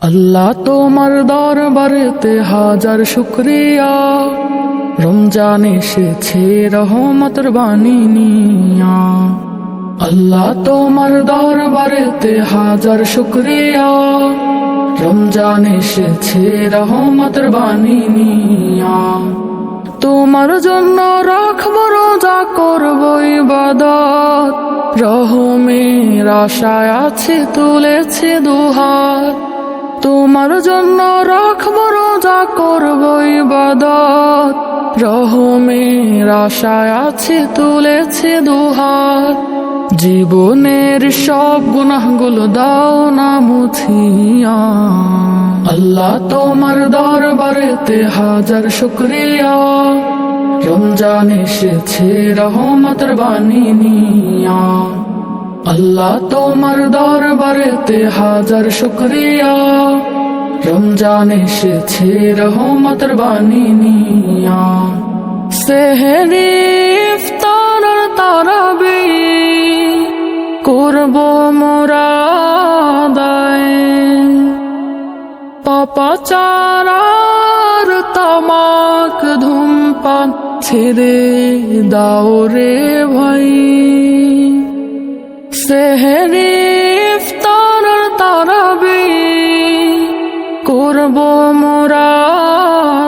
আল্লাহ তোমার দরবারেতে হাজার শুক্রিয়া। রমজান এসেছে, রহমতের বাণী নিয়া। আল্লাহ তোমার দরবারেতে হাজার শুক্রিয়া। রমজান এসেছে, রহমতের বাণী নিয়া। তোমার জন্য রাখব রোজা, করব ইবাদত। রহমের আশায় আছে, তুলেছে দুহাত। তোমার জন্য রাখব রোজা করব ইবাদত। রহমের আশায় আছে, তুলেছে দুহাত। জীবনের সব গুনাহগুলো দাও না মুছিয়া। আল্লাহ তোমার দরবারেতে হাজার শুক্রিয়া। রমজান এসেছে, রহমতের বাণী নিয়া। আল্লাহ তোমার দরবারেতে হাজার শুক্রিয়া। রমজান এসেছে রহমতের বাণী নিয়া। সেহরি, ইফতার তারাবি করব মোরাদায়। পাপাচারার তামাক ধূমপান ছেড়ে দাও রে ভাই। সেহরি ইফতার তারাবি করব মোরাদায়।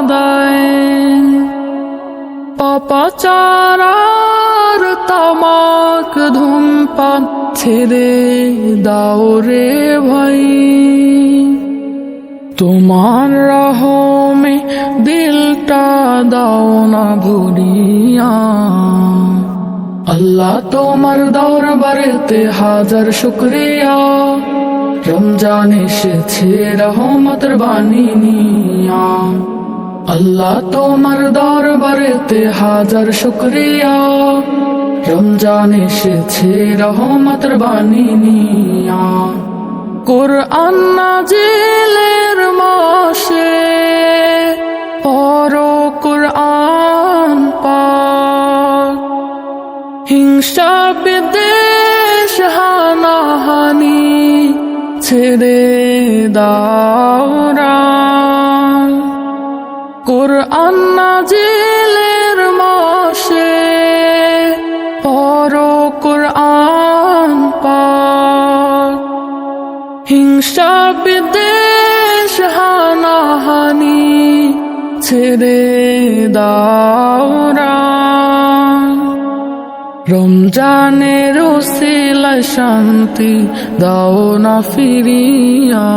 পাপাচারার তামাক ধূমপান ছেড়ে দাও রে ভাই। তোমার রহমে দিলটা দাও না ভুলিয়া আল্লাহ তোমার দরবারেতে হাজার শুক্রিয়া। রমজান এসেছে, রহমতের বাণী নিয়া। আল্লাহ তোমার দরবারেতে হাজার শুক্রিয়া। রমজান এসেছে, রহমতের বাণী নিয়া। কোরআন নাজিলের মাসে হিংসা বিদ্বেষ হানাহানি ছেড়ে দাওরা কোরআন নাজিলের মাসে পর কোরআন পাক। হিংসা বিদ্বেষ হানাহানি ছেড়ে দাওরা রমজানের শিলা শান্তি দাও না ফিরিয়া।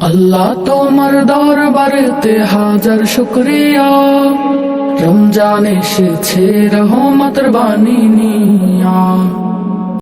আল্লাহ তোমার দরবারেতে হাজার শুক্রিয়া। রমজান এসেছে রহমত বাণী নিয়া।